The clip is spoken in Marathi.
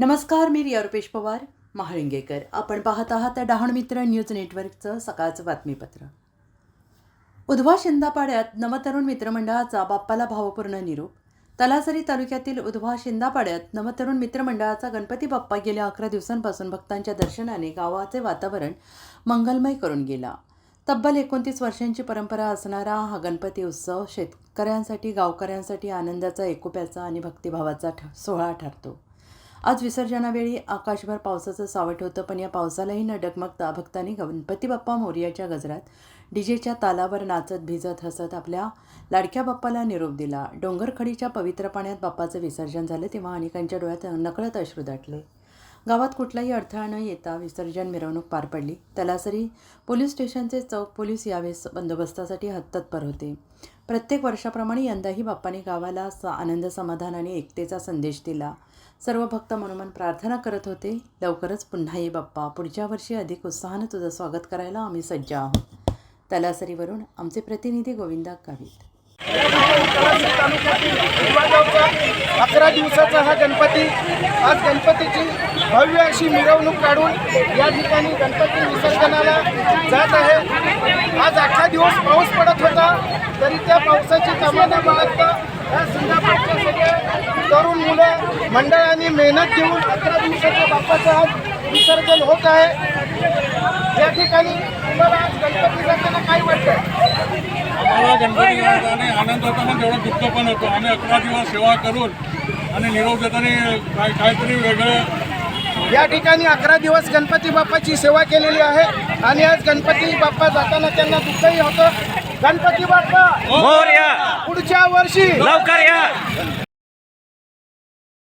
नमस्कार मी रिया रुपेश पवार महाळिंगेकर. आपण पाहत आहात डहाण मित्र न्यूज नेटवर्कचं सकाळचं बातमीपत्र. उधवा शिंदापाड्यात नवतरुण मित्रमंडळाचा बाप्पाला भावपूर्ण निरोप. तलासरी तालुक्यातील उधवा शिंदापाड्यात नवतरुण मित्रमंडळाचा गणपती बाप्पा गेल्या अकरा दिवसांपासून भक्तांच्या दर्शनाने गावाचे वातावरण मंगलमय करून गेला. तब्बल एकोणतीस वर्षांची परंपरा असणारा हा गणपती उत्सव शेतकऱ्यांसाठी गावकऱ्यांसाठी आनंदाचा एकोप्याचा आणि भक्तिभावाचा ठ सोहळा ठरतो. आज विसर्जनावेळी आकाशभर पावसाचं सावट होतं पण या पावसालाही न डगमगता भक्तांनी गणपती बाप्पा मोर्याच्या गजरात डीजेच्या तालावर नाचत भिजत हसत आपल्या लाडक्या बाप्पाला निरोप दिला. डोंगरखडीच्या पवित्र पाण्यात बाप्पाचं विसर्जन झालं तेव्हा अनेकांच्या डोळ्यात नकळत अश्रू दाटले. गावात कुठलाही अडथळा न येता विसर्जन मिरवणूक पार पडली. तलासरी पोलीस स्टेशनचे चौक पोलीस यावेळेस बंदोबस्तासाठी हत्तत्पर होते. प्रत्येक वर्षाप्रमाणे यंदाही बाप्पाने गावाला स आनंद समाधान आणि एकतेचा संदेश दिला. सर्व भक्त मनोमन प्रार्थना करत होते. लवकरच पुन्हा ये बाप्पा. पुढच्या वर्षी अधिक उत्साहानं तुझं स्वागत करायला आम्ही सज्ज आहोत. तलासरीवरून आमचे प्रतिनिधी गोविंदा गावित अकरा दिवसाचा हा गणपती आज गणपतीची भव्य अशी मिरवणूक काढून या ठिकाणी गणपती विसर्जनाला जात आहे. आज अठरा दिवस पाऊस पडत होता तरी त्या पावसाची कमाना बाळगता या सिंगापूरच्या सगळ्या तरुण मुलं मंडळाने मेहनत घेऊन अकरा दिवसाच्या बाप्पाचं आज विसर्जन होत आहे. ठिकाणी तुम्हाला आज गणपती जाताना काय वाटतं आम्हाला गणपती येताना आनंद होतो पण तेवढं दुःख पण होतो. आम्ही अकरा दिवस सेवा करून आणि निरोप देताना काय काहीतरी वेगळं या ठिकाणी अकरा दिवस गणपती बाप्पाची सेवा केलेली आहे आणि आज गणपती बाप्पा जाताना त्यांना दुःखही होतं. गणपती बाप्पा मोरया. पुढच्या वर्षी लवकर या.